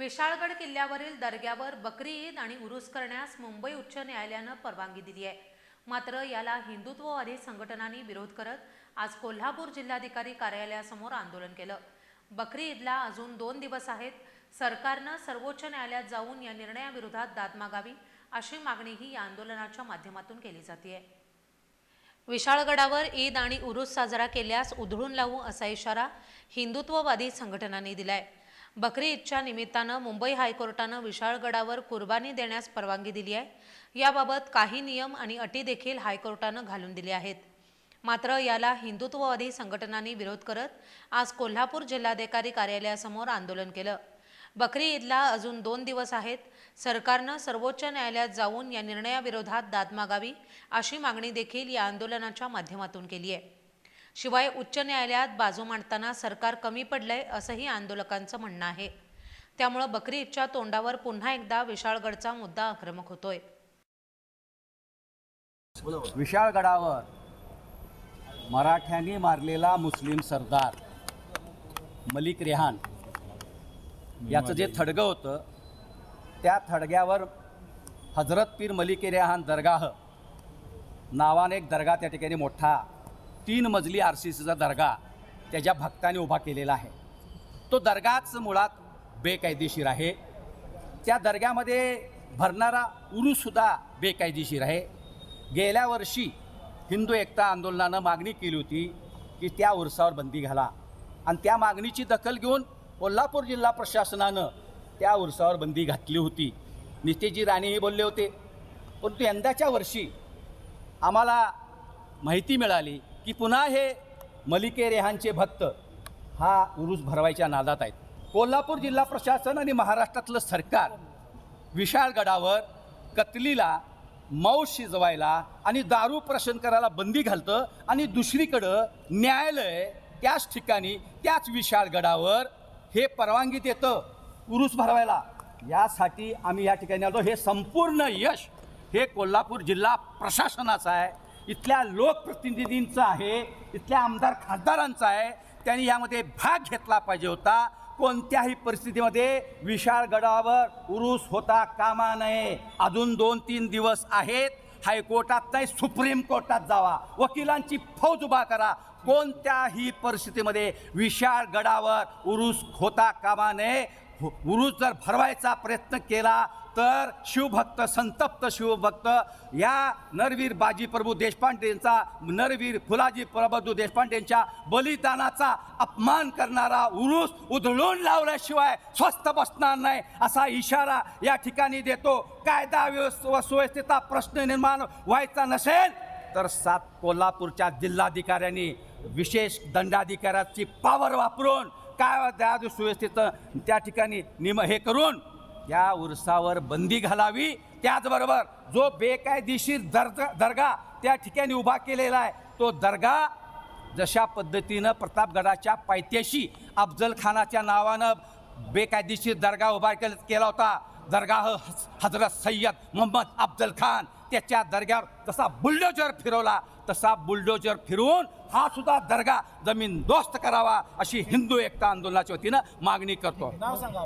विशाळगड किल्ल्यावरील दर्ग्यावर बकरी ईद आणि उरूस करण्यास मुंबई उच्च न्यायालयानं परवानगी दिली आहे. मात्र याला हिंदुत्ववादी संघटनांनी विरोध करत आज कोल्हापूर जिल्हाधिकारी कार्यालयासमोर आंदोलन केलं. बकरी ईदला अजून दोन दिवस आहेत. सरकारनं सर्वोच्च न्यायालयात जाऊन या निर्णयाविरोधात दाद मागावी अशी मागणीही या आंदोलनाच्या माध्यमातून केली जाते विशाळगडावर ईद आणि उरूस साजरा केल्यास उधळून लावू असा इशारा हिंदुत्ववादी संघटनांनी दिलाय. बकरी ईदच्या निमित्तानं मुंबई हायकोर्टानं विशाळगडावर कुर्बानी देण्यास परवानगी दिली आहे. याबाबत काही नियम आणि अटी देखील हायकोर्टानं घालून दिले आहेत. मात्र याला हिंदुत्ववादी संघटनांनी विरोध करत आज कोल्हापूर जिल्हाधिकारी कार्यालयासमोर आंदोलन केलं. बकरी ईदला अजून दोन दिवस आहेत. सरकारनं सर्वोच्च न्यायालयात जाऊन या निर्णयाविरोधात दाद मागावी अशी मागणी देखील या आंदोलनाच्या माध्यमातून केली आहे. शिवाय उच्च न्यायालयात बाजू मांडताना सरकार कमी पडलंय असंही आंदोलकांचं म्हणणं आहे. त्यामुळं बकरी ईदच्या तोंडावर पुन्हा एकदा विशाळगडचा मुद्दा आक्रमक होतोय. विशाळगडावर मराठ्यांनी मारलेला मुस्लिम सरदार मलिक रेहान याचं जे थडगं होतं त्या थडग्यावर हजरत पीर मलिक रेहान दर्गाह नावाने एक दर्गा त्या ठिकाणी मोठा तीन मजली आर सी सीचा दर्गा त्याच्या भक्तांनी उभा केलेला आहे. तो दर्गाच मुळात बेकायदेशीर आहे. त्या दर्ग्यामध्ये भरणारा उरूसुद्धा बेकायदेशीर आहे. गेल्या वर्षी हिंदू एकता आंदोलनानं मागणी केली होती की त्या उरसावर बंदी घाला. आणि त्या मागणीची दखल घेऊन कोल्हापूर जिल्हा प्रशासनानं त्या उरसावर बंदी घातली होती. नितेजी राणेही बोलले होते. परंतु यंदाच्या वर्षी आम्हाला माहिती मिळाली की पुन्हा हे मलिके रेहानचे भक्त हा उरूस भरवायच्या नादात आहेत. कोल्हापूर जिल्हा प्रशासन आणि महाराष्ट्रातलं सरकार विशाळगडावर कतलीला मांस शिजवायला आणि दारू प्रशन करायला बंदी घालतं आणि दुसरीकडं न्यायालय त्याच ठिकाणी त्याच विशाळगडावर हे परवानगी देतं उरूस भरवायला. यासाठी आम्ही या ठिकाणी आलो. हे संपूर्ण यश हे कोल्हापूर जिल्हा प्रशासनाचं आहे. इथल्या लोकप्रतिनिधींचं आहे इथल्या आमदार खासदारांचा आहे त्यांनी यामध्ये भाग घेतला पाहिजे होता. कोणत्याही परिस्थितीमध्ये विशाळगडावर उरूस होता कामा नये. अजून दोन तीन दिवस आहेत. हायकोर्टात नाही सुप्रीम कोर्टात जावा. वकिलांची फौज उभा करा. कोणत्याही परिस्थितीमध्ये विशाळगडावर उरूस होता कामा नये. उरूस जर भरवायचा प्रयत्न केला तर शिवभक्त संतप्त शिवभक्त. या नरवीर बाजी प्रभू देशपांडेंचा नरवीर फुलाजी प्रभू देशपांडेंच्या बलिदानाचा अपमान करणारा उरुस उधळून लावल्याशिवाय स्वस्थ बसणार नाही असा इशारा या ठिकाणी देतो. कायदा व्यवस्थ व सुव्यवस्थेचा प्रश्न निर्माण व्हायचा नसेल तर सात कोल्हापूरच्या जिल्हाधिकाऱ्यांनी विशेष दंडाधिकाऱ्याची पावर वापरून काय त्या सुव्यवस्थेचं त्या ठिकाणी निम हे करून या उरसावर बंदी घालावी. त्याचबरोबर जो बेकायदेशीर दर्ग दर्गा त्या ठिकाणी उभा केलेला आहे तो दर्गा जशा पद्धतीनं प्रतापगडाच्या पायथ्याशी अफजल खानाच्या नावानं बेकायदेशीर दर्गा उभा केल केला होता. दर्गाह हज- हजरत सय्यद मोहम्मद अफजल खान त्याच्या दर्ग्यावर तसा बुलडोजर फिरवला. तसा बुलडोजर फिरवून हा सुद्धा दर्गा जमीन दोस्त करावा अशी हिंदू एकता आंदोलनाच्या वतीनं मागणी करतो.